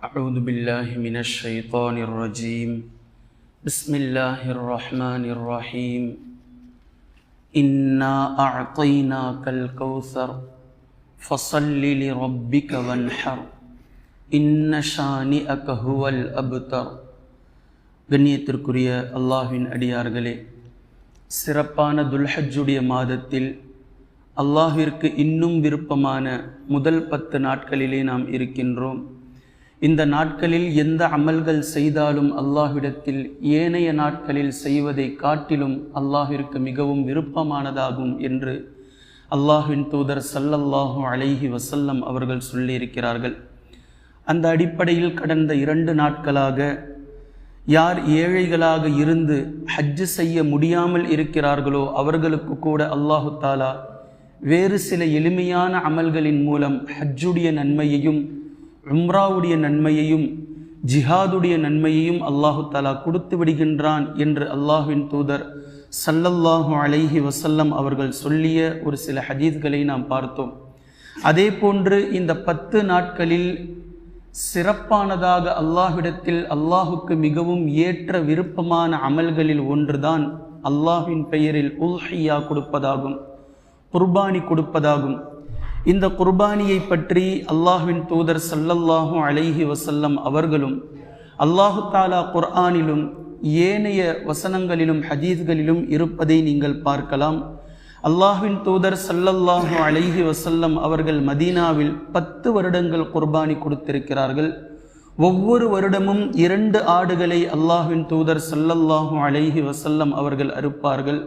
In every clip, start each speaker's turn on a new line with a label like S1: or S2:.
S1: أعوذ بالله من الشيطان الرجيم بسم الله الرحمن الرحيم إنا أعطيناك الكوثر فصل لربك وانحر إن شانئك هو الأبتر கண்ணியத்திற்குரிய அல்லாஹ்வின் அடியார்களே சிறப்பான துல்ஹஜ்ஜுடைய மாதத்தில் அல்லாஹிற்கு இன்னும் விருப்பமான முதல் பத்து நாட்களிலே நாம் இருக்கின்றோம் இந்த நாட்களில் எந்த அமல்கள் செய்தாலும் அல்லாஹ்விடத்தில் ஏனைய நாட்களில் செய்வதை காட்டிலும் அல்லாஹிற்கு மிகவும் விருப்பமானதாகும் என்று அல்லாஹின் தூதர் சல்லல்லாஹு அலைஹி வசல்லம் அவர்கள் சொல்லியிருக்கிறார்கள். அந்த அடிப்படையில் கடந்த இரண்டு நாட்களாக யார் ஏழைகளாக இருந்து ஹஜ்ஜு செய்ய முடியாமல் இருக்கிறார்களோ அவர்களுக்கு கூட அல்லாஹு தாலா வேறு சில எளிமையான அமல்களின் மூலம் ஹஜ்ஜுடைய நன்மையையும் உம்ராவுடைய நன்மையையும் ஜிஹாதுடைய நன்மையையும் அல்லாஹு தாலா கொடுத்து விடுகின்றான் என்று அல்லாஹுவின் தூதர் சல்லல்லாஹு அலைஹி வசல்லம் அவர்கள் சொல்லிய ஒரு சில ஹதீஸ்களை நாம் பார்த்தோம். அதே போன்று இந்த பத்து நாட்களில் சிறப்பானதாக அல்லாஹ்விடத்தில் அல்லாஹுக்கு மிகவும் ஏற்ற விருப்பமான அமல்களில் ஒன்றுதான் அல்லாஹின் பெயரில் உல்ஹையா கொடுப்பதாகும் குர்பானி கொடுப்பதாகும். இந்த குர்பானியை பற்றி அல்லாஹ்வின் தூதர் சல்லல்லாஹு அலைஹி வசல்லம் அவர்களும் அல்லாஹு தாலா குர்ஆனிலும் ஏனைய வசனங்களிலும் ஹதீஸ்களிலும் இருப்பதை நீங்கள் பார்க்கலாம். அல்லாஹின் தூதர் சல்லல்லாஹு அலைஹி வசல்லம் அவர்கள் மதீனாவில் பத்து வருடங்கள் குர்பானி கொடுத்திருக்கிறார்கள். ஒவ்வொரு வருடமும் இரண்டு ஆடுகளை அல்லாஹின் தூதர் சல்லல்லாஹு அலைஹி வசல்லம் அவர்கள் அறுப்பார்கள்.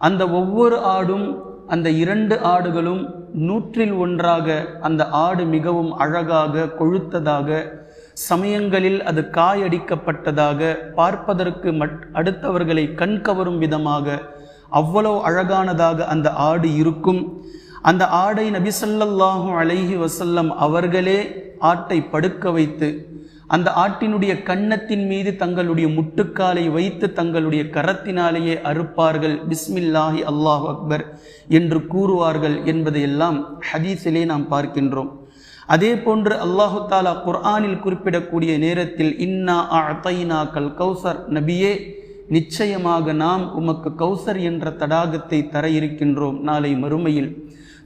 S1: அந்த ஒவ்வொரு ஆடும் அந்த இரண்டு ஆடுகளும் நூற்றில் ஒன்றாக அந்த ஆடு மிகவும் அழகாக கொழுத்ததாக சமயங்களில் அது காயடிக்கப்பட்டதாக பார்ப்பதற்கு மட் அடுத்தவர்களை கண்கவரும் விதமாக அவ்வளவு அழகானதாக அந்த ஆடு இருக்கும். அந்த ஆடை நபிசல்லாஹு அலைஹி வசல்லம் அவர்களே ஆட்டை படுக்க வைத்து அந்த ஆட்டினுடைய கன்னத்தின் மீது தங்களுடைய முட்டுக்காலை வைத்து தங்களுடைய கரத்தினாலேயே அறுப்பார்கள். பிஸ்மில்லாஹி அல்லாஹ் அக்பர் என்று கூறுவார்கள் என்பதையெல்லாம் ஹதீஸிலே நாம் பார்க்கின்றோம். அதே போன்று அல்லாஹு தாலா குர்ஆனில் குறிப்பிடக்கூடிய நேரத்தில் இன்னா அத்தைனா கல் கௌசர். நபியே நிச்சயமாக நாம் உமக்கு கௌசர் என்ற தடாகத்தை தர இருக்கின்றோம் நாளை மறுமையில்.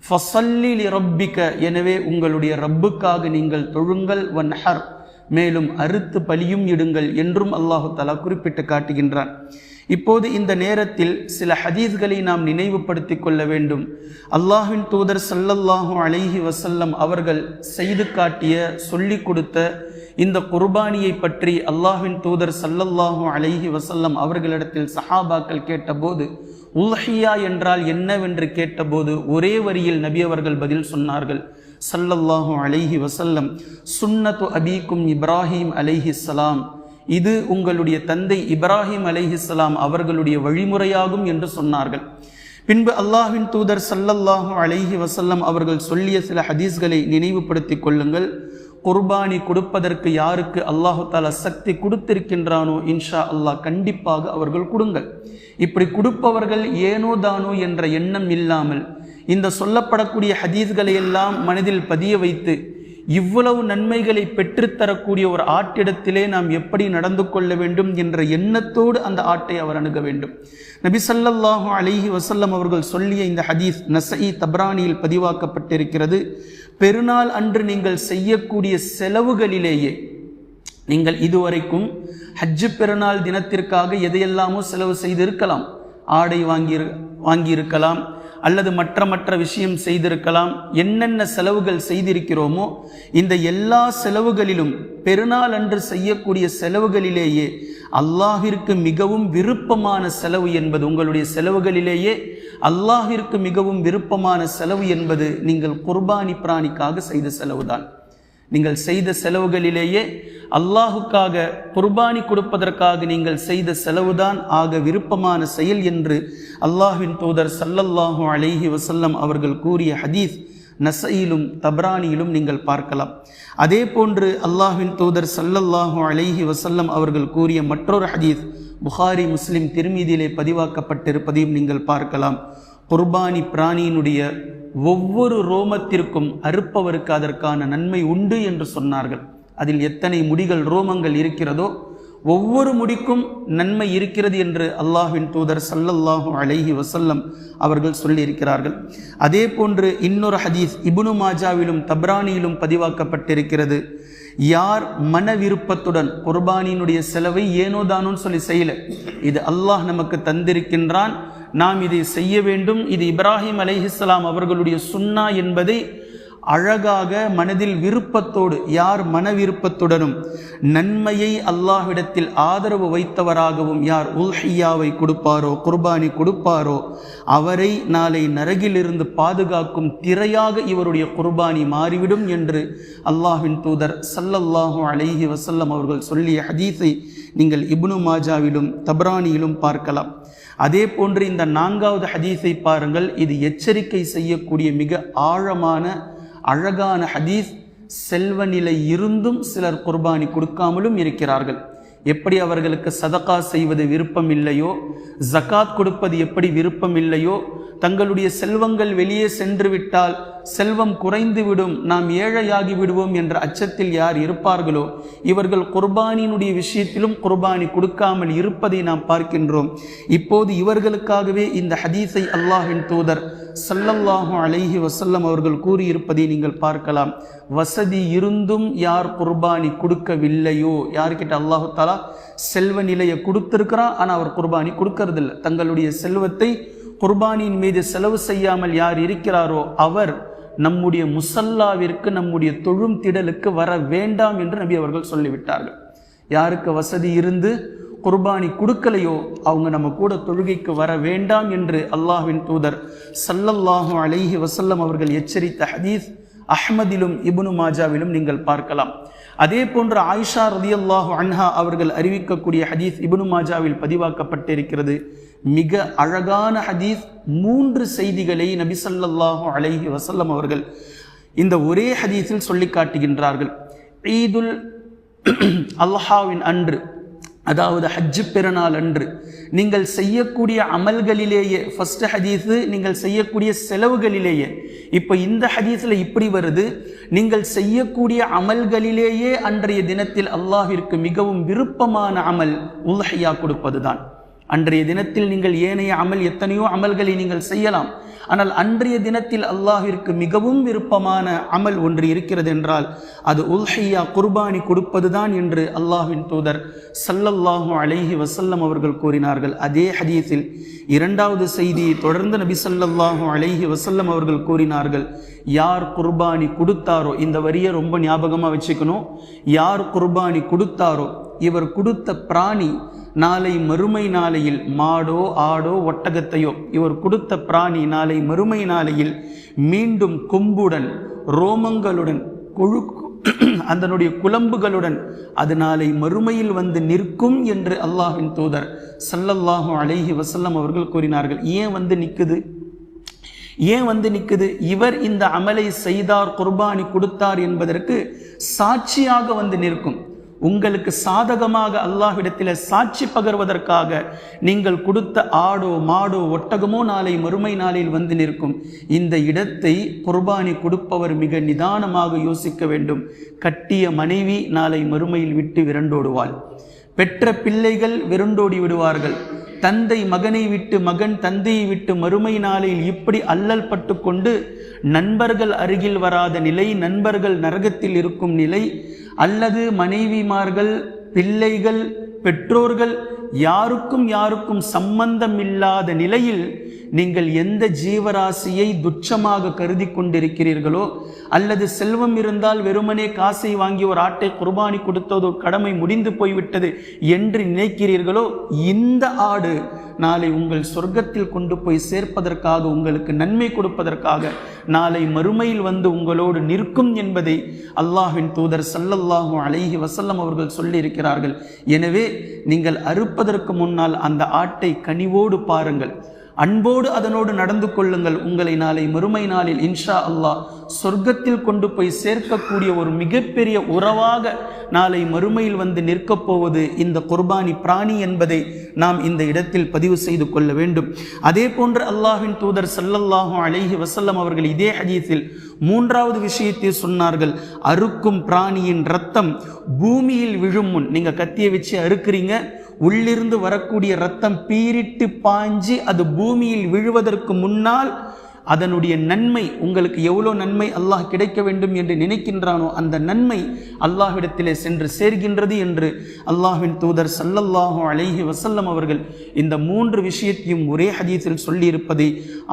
S1: ஃபசல்லி ரப்பிக்க எனவே உங்களுடைய ரப்புக்காக நீங்கள் தொழுங்கள். வன்ஹர். மேலும் அறுத்து பலியும் இடுங்கள் என்றும் அல்லாஹு தலா குறிப்பிட்டு காட்டுகின்றான். இப்போது இந்த நேரத்தில் சில ஹதீஸ்களை நாம் நினைவுபடுத்தி கொள்ள வேண்டும். அல்லாஹின் தூதர் சல்லல்லாஹு அலைஹி வசல்லம் அவர்கள் செய்து காட்டிய சொல்லிக் கொடுத்த இந்த குர்பானியை பற்றி அல்லாஹின் தூதர் சல்லல்லாஹு அலைஹி வசல்லம் அவர்களிடத்தில் சஹாபாக்கள் கேட்டபோது உல்ஹியா என்றால் என்னவென்று கேட்டபோது ஒரே வரியில் நபி அவர்கள் பதில் சொன்னார்கள். சல்லல்லாஹு அலைஹி வசல்லம் சுன்னத்து அபீக்கும் இப்ராஹிம் அலைஹி சலாம் இது உங்களுடைய தந்தை இப்ராஹிம் அலைஹிஸ்லாம் அவர்களுடைய வழிமுறையாகும் என்று சொன்னார்கள். பின்பு அல்லாஹின் தூதர் சல்லல்லாஹு அலைஹி வசல்லம் அவர்கள் சொல்லிய சில ஹதீஸ்களை நினைவுபடுத்தி கொள்ளுங்கள். குர்பானி கொடுப்பதற்கு யாருக்கு அல்லாஹு தாலா சக்தி கொடுத்திருக்கின்றானோ இன்ஷா அல்லாஹ் கண்டிப்பாக அவர்கள் கொடுங்கள். இப்படி கொடுப்பவர்கள் ஏனோ தானோ என்ற எண்ணம் இல்லாமல் இந்த சொல்லப்படக்கூடிய ஹதீஸ்களை எல்லாம் மனதில் பதிய வைத்து இவ்வளவு நன்மைகளை பெற்றுத்தரக்கூடிய ஒரு ஆட்டிடத்திலே நாம் எப்படி நடந்து கொள்ள வேண்டும் என்ற எண்ணத்தோடு அந்த ஆட்டை அவர் அணுக வேண்டும். நபி சல்லல்லாஹு அலிஹி வசல்லம் அவர்கள் சொல்லிய இந்த ஹதீஸ் நசை தப்ரானியில் பதிவாக்கப்பட்டிருக்கிறது. பெருநாள் அன்று நீங்கள் செய்யக்கூடிய செலவுகளிலேயே நீங்கள் இதுவரைக்கும் ஹஜ்ஜு பெருநாள் தினத்திற்காக எதையெல்லாமோ செலவு செய்திருக்கலாம். ஆடை வாங்கி வாங்கியிருக்கலாம். அல்லது மற்ற மற்ற விஷயம் செய்திருக்கலாம் என்னென்ன செலவுகள் செய்திருக்கிறோமோ இந்த எல்லா செலவுகளிலும் பெருநாள் அன்று செய்யக்கூடிய செலவுகளிலேயே அல்லாஹிற்கு மிகவும் விருப்பமான செலவு என்பது உங்களுடைய செலவுகளிலேயே அல்லாஹிற்கு மிகவும் விருப்பமான செலவு என்பது நீங்கள் குர்பானி பிராணிக்காக செய்த செலவுதான். நீங்கள் செய்த செலவுகளிலேயே அல்லாஹுக்காக குர்பானி கொடுப்பதற்காக நீங்கள் செய்த செலவுதான் ஆக விருப்பமான செயல் என்று அல்லாஹின் தூதர் சல்லல்லாஹு அலைஹி வசல்லம் அவர்கள் கூறிய ஹதீஸ் நசையிலும் தப்ரானியிலும் நீங்கள் பார்க்கலாம். அதே போன்று அல்லாஹின் தூதர் சல்லல்லாஹு அலைஹி வசல்லம் அவர்கள் கூறிய மற்றொரு ஹதீஸ் புகாரி முஸ்லிம் திருமீதியிலே பதிவாக்கப்பட்டிருப்பதையும் நீங்கள் பார்க்கலாம். குர்பானி பிராணியினுடைய ஒவ்வொரு ரோமத்திற்கும் அறுப்பவருக்கு அதற்கான நன்மை உண்டு என்று சொன்னார்கள். அதில் எத்தனை முடிகள் ரோமங்கள் இருக்கிறதோ ஒவ்வொரு முடிக்கும் நன்மை இருக்கிறது என்று அல்லாஹின் தூதர் சல்லல்லாஹு அலைஹி வசல்லம் அவர்கள் சொல்லியிருக்கிறார்கள். அதே போன்று இன்னொரு ஹதீஸ் இபுனு மாஜாவிலும் தப்ரானியிலும் பதிவாக்கப்பட்டிருக்கிறது. யார் மன விருப்பத்துடன் குர்பானியினுடைய செலவை ஏனோ தானோன்னு சொல்லி செய்யல. இது அல்லாஹ் நமக்கு தந்திருக்கின்றான். நாம் இதை செய்ய வேண்டும். இது இப்ராஹிம் அலைஹிஸ்ஸலாம் அவர்களுடைய சுன்னா என்பதை அழகாக மனதில் விருப்பத்தோடு யார் மன விருப்பத்துடனும் நன்மையை அல்லாஹ்விடத்தில் ஆதரவு வைத்தவராகவும் யார் உல்ஹியாவை கொடுப்பாரோ குர்பானி கொடுப்பாரோ அவரை நாளை நரகிலிருந்து பாதுகாக்கும் திரையாக இவருடைய குர்பானி மாறிவிடும் என்று அல்லாஹின் தூதர் சல்லல்லாஹு அலைஹி வசல்லம் அவர்கள் சொல்லிய ஹதீஸை நீங்கள் இப்னு மாஜாவிலும் தப்ரானியிலும் பார்க்கலாம். அதே போன்று இந்த நான்காவது ஹதீஸை பாருங்கள். இது எச்சரிக்கை செய்யக்கூடிய மிக ஆழமான அழகான ஹதீஸ் செல்வ நிலை இருந்தும் சிலர் குர்பானி கொடுக்காமலும் இருக்கிறார்கள். எப்படி அவர்களுக்கு சதகா செய்வது விருப்பம் இல்லையோ ஜகாத் கொடுப்பது எப்படி விருப்பம் இல்லையோ தங்களுடைய செல்வங்கள் வெளியே சென்று விட்டால் செல்வம் குறைந்துவிடும் நாம் ஏழையாகி விடுவோம் என்ற அச்சத்தில் யார் இருப்பார்களோ இவர்கள் குர்பானியினுடைய விஷயத்திலும் குர்பானி கொடுக்காமல் இருப்பதை நாம் பார்க்கின்றோம். இப்போது இவர்களுக்காகவே இந்த ஹதீஸை அல்லாஹின் தூதர் சல்லல்லாஹு அலைஹி வசல்லம் அவர்கள் கூறியிருப்பதை நீங்கள் பார்க்கலாம். வசதி இருந்தும் யார் குர்பானி கொடுக்கவில்லையோ யார்கிட்ட அல்லாஹு தாலா செல்வ நிலையை கொடுத்திருக்கிறான் ஆனால் அவர் குர்பானி கொடுக்கறதில்லை. தங்களுடைய செல்வத்தை குர்பானியின் மீது செலவு செய்யாமல் யார் இருக்கிறாரோ அவர் நம்முடைய முசல்லாவிற்கு நம்முடைய தொழும் திடலுக்கு வர வேண்டாம் என்று நபி அவர்கள் சொல்லிவிட்டார்கள். யாருக்கு வசதி இருந்து குர்பானி கொடுக்கலையோ அவங்க நம்ம கூட தொழுகைக்கு வர வேண்டாம் என்று அல்லாஹ்வின் தூதர் சல்லல்லாஹு அலைஹி வசல்லம் அவர்கள் எச்சரித்த ஹதீஸ் அஹ்மதிலும் இபுனு மாஜாவிலும் நீங்கள் பார்க்கலாம். அதே போன்று ஆயிஷா ரதியல்லாஹு அன்ஹா அவர்கள் அறிவிக்கக்கூடிய ஹதீஸ் இபுனு மாஜாவில் பதிவாக்கப்பட்டிருக்கிறது. மிக அழகான ஹதீஸ் மூன்று செய்திகளை நபி ஸல்லல்லாஹு அலைஹி வசல்லம் அவர்கள் இந்த ஒரே ஹதீஸில் சொல்லி காட்டுகின்றார்கள். ஈதுல் அல்ஹாவின் அன்று அதாவது ஹஜ்ஜு பெருநாள் அன்று நீங்கள் செய்யக்கூடிய அமல்களிலேயே ஃபர்ஸ்ட் ஹதீஸு நீங்கள் செய்யக்கூடிய செலவுகளிலேயே இப்போ இந்த ஹதீஸில் இப்படி வருது நீங்கள் செய்யக்கூடிய அமல்களிலேயே அன்றைய தினத்தில் அல்லாஹிற்கு மிகவும் விருப்பமான அமல் உல்ஹையா கொடுப்பது தான் அன்றைய தினத்தில் நீங்கள் ஏனைய அமல் எத்தனையோ அமல்களை நீங்கள் செய்யலாம். ஆனால் அன்றைய தினத்தில் அல்லாஹிற்கு மிகவும் விருப்பமான அமல் ஒன்று இருக்கிறது என்றால் அது உல்ஹையா குர்பானி கொடுப்பதுதான் என்று அல்லாஹின் தூதர் சல்லல்லாஹு அலைஹி வசல்லம் அவர்கள் கூறினார்கள். அதே ஹதீஸில் இரண்டாவது செய்தியை தொடர்ந்து நபி சல்லல்லாஹு அலைஹி வசல்லம் அவர்கள் கூறினார்கள். யார் குர்பானி கொடுத்தாரோ இந்த வரியை ரொம்ப ஞாபகமாக வச்சுக்கணும். யார் குர்பானி கொடுத்தாரோ இவர் கொடுத்த பிராணி நாளை மறுமை நாளையில் மாடோ ஆடோ ஒட்டகத்தையோ இவர் கொடுத்த பிராணி நாளை மறுமை நாளையில் மீண்டும் கொம்புடன் ரோமங்களுடன் கொழு அதனுடைய குழம்புகளுடன் அது நாளை மறுமையில் வந்து நிற்கும் என்று அல்லாஹின் தூதர் சல்லல்லாஹு அலைஹி வசல்லம் அவர்கள் கூறினார்கள். ஏன் வந்து நிற்குது ஏன் வந்து நிற்குது இவர் இந்த அமலை செய்தார் குர்பானி கொடுத்தார் என்பதற்கு சாட்சியாக வந்து நிற்கும். உங்களுக்கு சாதகமாக அல்லாஹ்விடத்தில் சாட்சி பகர்வதற்காக நீங்கள் கொடுத்த ஆடோ மாடோ ஒட்டகமோ நாளை மறுமை நாளில் வந்து நிற்கும். இந்த இடத்தை குர்பானி கொடுப்பவர் மிக நிதானமாக யோசிக்க வேண்டும். கட்டிய மனைவி நாளை மறுமையில் விட்டு விரண்டோடுவாள். பெற்ற பிள்ளைகள் விருண்டோடி விடுவார்கள். தந்தை மகனை விட்டு மகன் தந்தையை விட்டு மறுமை நாளில் இப்படி அல்லல் பட்டு கொண்டு நண்பர்கள் அருகில் வராத நிலை நண்பர்கள் நரகத்தில் இருக்கும் நிலை அல்லது மனைவிமார்கள் பிள்ளைகள் பெற்றோர்கள் யாருக்கும் யாருக்கும் சம்பந்தம் இல்லாத நிலையில் நீங்கள் எந்த ஜீவராசியை துச்சமாக கருதி கொண்டிருக்கிறீர்களோ அல்லது செல்வம் இருந்தால் வெறுமனே காசை வாங்கி ஒரு ஆட்டை குர்பானி கொடுத்ததோ கடமை முடிந்து போய்விட்டது என்று நினைக்கிறீர்களோ இந்த ஆடு நாளை உங்கள் சொர்க்கத்தில் கொண்டு போய் சேர்ப்பதற்காக உங்களுக்கு நன்மை கொடுப்பதற்காக நாளை மறுமையில் வந்து உங்களோடு நிற்கும் என்பதை அல்லாஹின் தூதர் சல்லல்லாஹு அலைஹி வசல்லம் அவர்கள் சொல்லியிருக்கிறார்கள். எனவே நீங்கள் அறுப்பதற்கு முன்னால் அந்த ஆட்டை கனிவோடு பாருங்கள். அன்போடு அதனோடு நடந்து கொள்ளுங்கள். உங்களை நாளை மறுமை நாளில் இன்ஷா அல்லாஹ் சொர்க்கத்தில் கொண்டு போய் சேர்க்கக்கூடிய ஒரு மிகப்பெரிய உறவாக நாளை மறுமையில் வந்து நிற்கப் போவது இந்த குர்பானி பிராணி என்பதை நாம் இந்த இடத்தில் பதிவு செய்து கொள்ள வேண்டும். அதே போன்று அல்லாஹின் தூதர் ஸல்லல்லாஹு அலைஹி வசல்லம் அவர்கள் இதே அஜீத்தில் மூன்றாவது விஷயத்தை சொன்னார்கள். அறுக்கும் பிராணியின் ரத்தம் பூமியில் விழும் முன் நீங்கள் கத்தியை வச்சு அறுக்கிறீங்க உள்ளிருந்து வரக்கூடிய ரத்தம் பீரிட்டு பாஞ்சு அது பூமியில் விழுவதற்கு முன்னால் அதனுடைய நன்மை உங்களுக்கு எவ்வளோ நன்மை அல்லாஹ் கிடைக்க வேண்டும் என்று நினைக்கின்றானோ அந்த நன்மை அல்லாஹ்விடத்திலே சென்று சேர்கின்றது என்று அல்லாஹ்வின் தூதர் ஸல்லல்லாஹு அலைஹி வசல்லம் அவர்கள் இந்த மூன்று விஷயத்தையும் ஒரே ஹதீஸில் சொல்லியிருப்பதை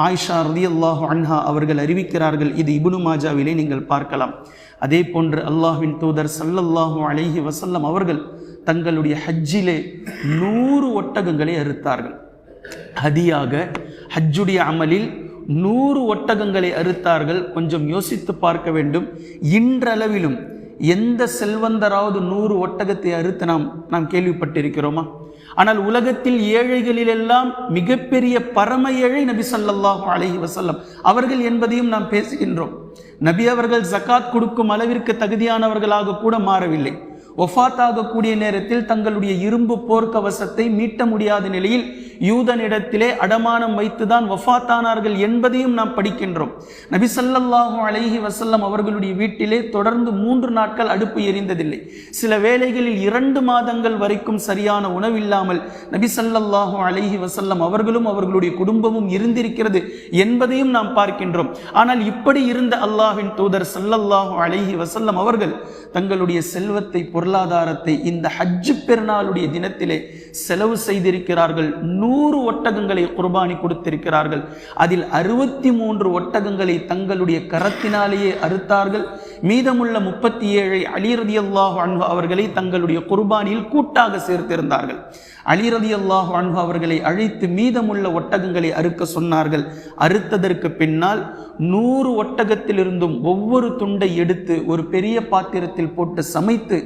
S1: ஆயிஷா ரலியல்லாஹு அன்ஹா அவர்கள் அறிவிக்கிறார்கள். இது இபுனு மாஜாவிலே நீங்கள் பார்க்கலாம். அதே போன்று அல்லாஹ்வின் தூதர் ஸல்லல்லாஹு அலைஹி வசல்லம் அவர்கள் தங்களுடைய ஹஜ்ஜிலே நூறு ஒட்டகங்களை அறுத்தார்கள். ஹதியாக ஹஜ்ஜுடைய அமலில் நூறு ஒட்டகங்களை அறுத்தார்கள். கொஞ்சம் யோசித்து பார்க்க வேண்டும். இன்றளவிலும் எந்த செல்வந்தராவது நூறு ஒட்டகத்தை அறுத்து நாம் நாம் கேள்விப்பட்டிருக்கிறோமா? ஆனால் உலகத்தில் ஏழைகளிலெல்லாம் மிகப்பெரிய பரம ஏழை நபி சல்லாஹூ அலஹி வசல்லம் அவர்கள் என்பதையும் நாம் பேசுகின்றோம். நபி அவர்கள் ஜகாத் கொடுக்கும் அளவிற்கு தகுதியானவர்களாக கூட மாறவில்லை. ஒஃபாத்தாகக்கூடிய நேரத்தில் தங்களுடைய இரும்பு போர்க்கவசத்தை மீட்ட முடியாத நிலையில் யூதனிடத்திலே அடமானம் வைத்துதான் வஃபாத்தானார்கள் என்பதையும் நாம் படிக்கின்றோம். நபிசல்லாஹு ஸல்லல்லாஹு அலைஹி அவர்களுடைய வீட்டிலே தொடர்ந்து மூன்று நாட்கள் அடுப்பு எரிந்ததில்லை. சில வேளைகளில் இரண்டு மாதங்கள் வரைக்கும் சரியான உணவில்லாமல் நபி ஸல்லல்லாஹு அலைஹி அவர்களும் அவர்களுடைய குடும்பமும் இருந்திருக்கிறது என்பதையும் நாம் பார்க்கின்றோம். ஆனால் இப்படி இருந்த அல்லாஹின் தூதர் சல்லல்லாஹு அலைஹி வசல்லம் அவர்கள் தங்களுடைய செல்வத்தை பொருளாதாரத்தை இந்த ஹஜ்ஜு பெருநாளுடைய தினத்திலே செலவு செய்திருக்கிறார்கள். நூறு ஒட்டகங்களை குர்பானி கொடுத்திருக்கிறார்கள். அதில் அறுபத்தி மூன்று ஒட்டகங்களை தங்களுடைய கரத்தினாலேயே அறுத்தார்கள். மீதமுள்ள முப்பத்தி ஏழை அலிரதி அல்லாஹ் அன்பு அவர்களை தங்களுடைய குர்பானியில் கூட்டாக சேர்த்திருந்தார்கள். அலிரதி அல்லாஹ் அன்பு அவர்களை அழைத்து மீதமுள்ள ஒட்டகங்களை அறுக்க சொன்னார்கள். அறுத்ததற்கு பின்னால் நூறு ஒட்டகத்திலிருந்தும் ஒவ்வொரு துண்டை எடுத்து ஒரு பெரிய பாத்திரத்தில் போட்டு சமைத்து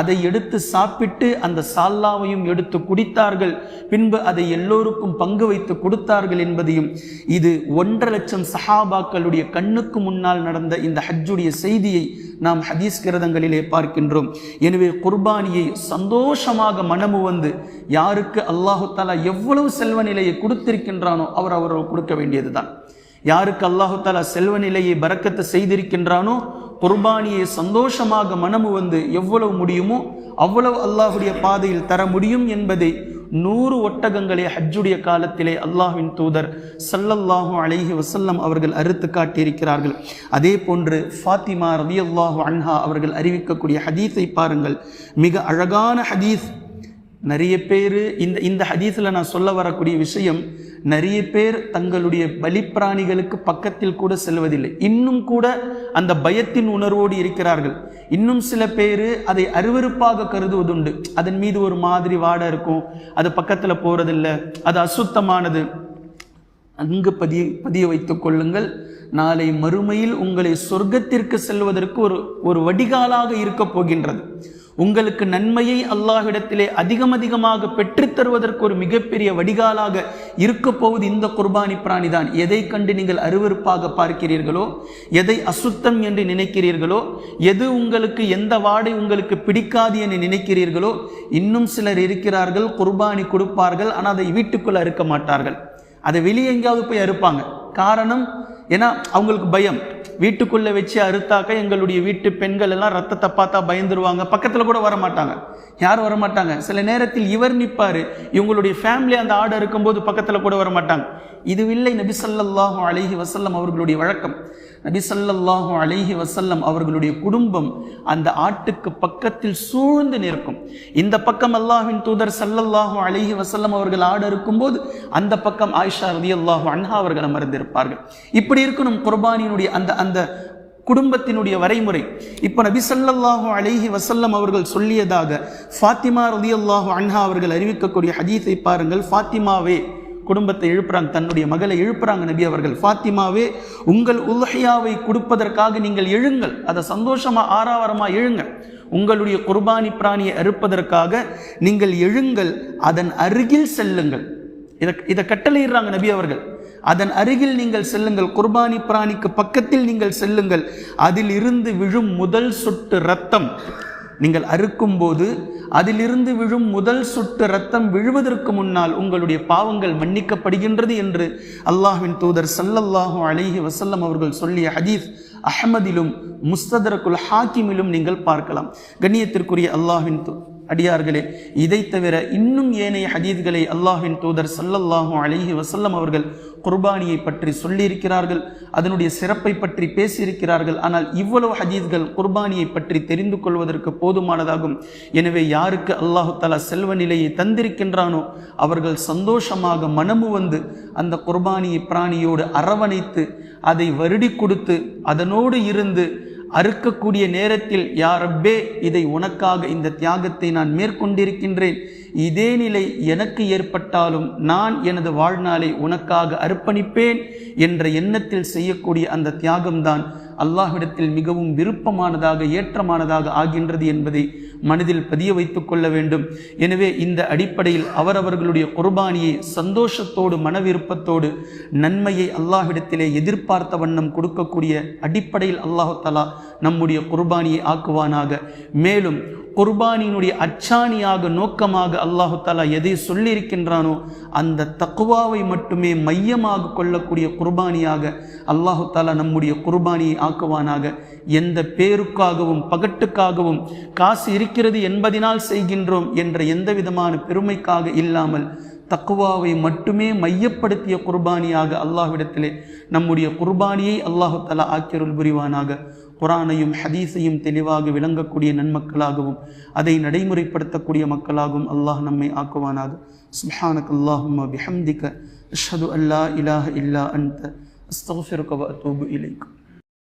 S1: அதை எடுத்து சாப்பிட்டு அந்த சால்லாவையும் எடுத்து குடித்தார்கள். பின்பு அதை எல்லோருக்கும் பங்கு வைத்து கொடுத்தார்கள் என்பதையும் இது ஒன்றரை லட்சம் சஹாபாக்களுடைய கண்ணுக்கு முன்னால் நடந்த இந்த ஹஜ்ஜுடைய செய்தியை நாம் ஹதீஸ் கிரதங்களிலே பார்க்கின்றோம். எனவே குர்பானியை சந்தோஷமாக மனமு வந்து யாருக்கு அல்லாஹு தாலா எவ்வளவு செல்வ நிலையை கொடுத்திருக்கின்றானோ அவர் அவர்கள் கொடுக்க வேண்டியதுதான். யாருக்கு அல்லாஹு செல்வ நிலையை பறக்கத்தை செய்திருக்கின்றானோ குர்பானியை சந்தோஷமாக மனமு வந்து எவ்வளவு முடியுமோ அவ்வளவு அல்லாஹுடைய பாதையில் தர முடியும் என்பதை நூறு ஒட்டகங்களை ஹஜ்ஜுடைய காலத்திலே அல்லாஹ்வின் தூதர் சல்லல்லாஹு அலைஹி வசல்லம் அவர்கள் அறுத்து காட்டியிருக்கிறார்கள். அதே போன்று ஃபாத்திமா ரலியல்லாஹு அன்ஹா அவர்கள் அறிவிக்கக்கூடிய ஹதீஸை பாருங்கள். மிக அழகான ஹதீஸ். நிறைய பேர் இந்த இந்த ஹதீஸில் நான் சொல்ல வரக்கூடிய விஷயம் நிறைய பேர் தங்களுடைய பலிப்பிராணிகளுக்கு பக்கத்தில் கூட செல்வதில்லை. இன்னும் கூட அந்த பயத்தின் உணர்வோடு இருக்கிறார்கள். இன்னும் சில பேர் அதை அருவருப்பாக கருதுவதுண்டு. அதன் மீது ஒரு மாதிரி வாடை இருக்கும். அது பக்கத்தில் போகிறதில்ல அது அசுத்தமானது. அங்கு பதிய பதிய வைத்துக் கொள்ளுங்கள். நாளை மறுமையில் உங்களை சொர்க்கத்திற்கு செல்வதற்கு ஒரு ஒரு வடிகாலாக இருக்கப் போகின்றது. உங்களுக்கு நன்மையை அல்லாஹ்விடத்திலே அதிகம் அதிகமாக பெற்றுத்தருவதற்கு ஒரு மிகப்பெரிய வடிகாலாக இருக்கப் போவது இந்த குர்பானி பிராணி தான் எதை கண்டு நீங்கள் அருவருப்பாக பார்க்கிறீர்களோ எதை அசுத்தம் என்று நினைக்கிறீர்களோ எது உங்களுக்கு எந்த வாடை உங்களுக்கு பிடிக்காது என்று நினைக்கிறீர்களோ இன்னும் சிலர் இருக்கிறார்கள் குர்பானி கொடுப்பார்கள் ஆனால் அதை வீட்டுக்குள்ளே அறுக்க மாட்டார்கள். அதை வெளியே எங்கேயாவது போய் அறுப்பாங்க. காரணம் ஏன்னா அவங்களுக்கு பயம். வீட்டுக்குள்ளே வச்சு அறுத்தாக்க எங்களுடைய வீட்டு பெண்கள் எல்லாம் ரத்தத்தை பார்த்தா பயந்துருவாங்க. பக்கத்தில் கூட வர மாட்டாங்க யாரும் வர மாட்டாங்க சில நேரத்தில் இவர் நிற்பார் இவங்களுடைய ஃபேமிலி அந்த ஆடு இருக்கும்போது பக்கத்தில் கூட வர மாட்டாங்க இதுவில்லை நபி ஸல்லல்லாஹு வசல்லம் அவர்களுடைய வழக்கம். நபிசல்லாஹு அலைஹி வசல்லம் அவர்களுடைய குடும்பம் அந்த ஆட்டுக்கு பக்கத்தில் சூழ்ந்து நிற்கும். இந்த பக்கம் அல்லாஹின் தூதர் சல்லல்லாஹு அலைஹி வசல்லம் அவர்கள் ஆடு இருக்கும்போது அந்த பக்கம் ஆயிஷா ரதி அல்லாஹு அன்ஹா அவர்கள் அமர்ந்திருப்பார்கள். இப்படி இருக்கணும் குர்பானியினுடைய அந்த அந்த குடும்பத்தினுடைய வரைமுறை. இப்போ நபி அலைஹி வசல்லம் அவர்கள் சொல்லியதாக ஃபாத்திமா ரதி அல்லாஹு அன்ஹா அவர்கள் அறிவிக்கக்கூடிய ஹதீஸை பாருங்கள். ஃபாத்திமாவே குடும்பத்தை எழுப்புறாங்க தன்னுடைய மகளை எழுப்புறாங்க நபி அவர்கள். ஃபாத்திமாவே உங்கள் உல்ஹியாவை கொடுப்பதற்காக நீங்கள் எழுங்கள். அதை சந்தோஷமா ஆறாவரமா எழுங்கள். உங்களுடைய குர்பானி பிராணியை அறுப்பதற்காக நீங்கள் எழுங்கள் அதன் அருகில் செல்லுங்கள். இதை இதை கட்டளையிடுறாங்க நபி அவர்கள். அதன் அருகில் நீங்கள் செல்லுங்கள் குர்பானி பிராணிக்கு பக்கத்தில் நீங்கள் செல்லுங்கள். அதில் இருந்து விழும் முதல் சொட்டு ரத்தம். நீங்கள் அறுக்கும்போது அதிலிருந்து விழும் முதல் சுட்டு ரத்தம் விழுவதற்கு முன்னால் உங்களுடைய பாவங்கள் மன்னிக்கப்படுகின்றது என்று அல்லாஹ்வின் தூதர் சல்லல்லாஹூ அலைஹி வசல்லம் அவர்கள் சொல்லிய ஹதீஸ் அஹமதிலும் முஸ்ததரக்குல் ஹாக்கிமிலும் நீங்கள் பார்க்கலாம். கண்ணியத்திற்குரிய அல்லாஹின் தூ அடியார்களே. இதை தவிர இன்னும் ஏனைய ஹதீத்களை அல்லாஹின் தூதர் சல்லல்லாஹு அலிஹி வசல்லம் அவர்கள் குர்பானியை பற்றி சொல்லியிருக்கிறார்கள் அதனுடைய சிறப்பை பற்றி பேசியிருக்கிறார்கள். ஆனால் இவ்வளவு ஹதீத்கள் குர்பானியை பற்றி தெரிந்து கொள்வதற்கு போதுமானதாகும். எனவே யாருக்கு அல்லாஹு தலா செல்வ நிலையை தந்திருக்கின்றானோ அவர்கள் சந்தோஷமாக மனமு வந்து அந்த குர்பானியை பிராணியோடு அரவணைத்து அதை வருடி கொடுத்து அதனோடு இருந்து அறுக்கக்கூடிய நேரத்தில் யாரப்பே இதை உனக்காக இந்த தியாகத்தை நான் மேற்கொண்டிருக்கின்றேன். இதே நிலை எனக்கு ஏற்பட்டாலும் நான் எனது வாழ்நாளை உனக்காக அர்ப்பணிப்பேன் என்ற எண்ணத்தில் செய்யக்கூடிய அந்த தியாகம்தான் அல்லாஹ்விடத்தில் மிகவும் விருப்பமானதாக ஏற்றமானதாக ஆகின்றது என்பதை மனதில் பதிய வைத்து கொள்ள வேண்டும். எனவே இந்த அடிப்படையில் அவரவர்களுடைய குர்பானியை சந்தோஷத்தோடு மன விருப்பத்தோடு நன்மையை அல்லாஹிடத்திலே எதிர்பார்த்த வண்ணம் கொடுக்கக்கூடிய அடிப்படையில் அல்லாஹு தலா நம்முடைய குர்பானியை ஆக்குவானாக. மேலும் குர்பானியினுடைய அச்சாணியாக நோக்கமாக அல்லாஹு தாலா எதை சொல்லியிருக்கின்றானோ அந்த தக்குவாவை மட்டுமே மையமாக கொள்ளக்கூடிய குர்பானியாக அல்லாஹு தாலா நம்முடைய குர்பானியை ஆக்குவானாக. எந்த பேருக்காகவும் பகட்டுக்காகவும் காசு இருக்கிறது என்பதினால் செய்கின்றோம் என்ற எந்த விதமான பெருமைக்காக இல்லாமல் தக்குவாவை மட்டுமே மையப்படுத்திய குர்பானியாக அல்லாஹ்விடத்திலே நம்முடைய குர்பானியை அல்லாஹு தலா ஆக்கியருள் புரிவானாக. குரானையும் ஹதீஸையும் தெளிவாக விளங்கக்கூடிய நன்மக்களாகவும் அதை நடைமுறைப்படுத்தக்கூடிய மக்களாகவும் அல்லாஹ் நம்மை ஆக்குவானாக. சுஹானக் அல்லாஹும் பிஹம்திக அஷ்ஹது அல்லா இலாஹ இல்லா அன்த. அஸ்தஃபிருக்க வ அத்தூபு இலைக்கும்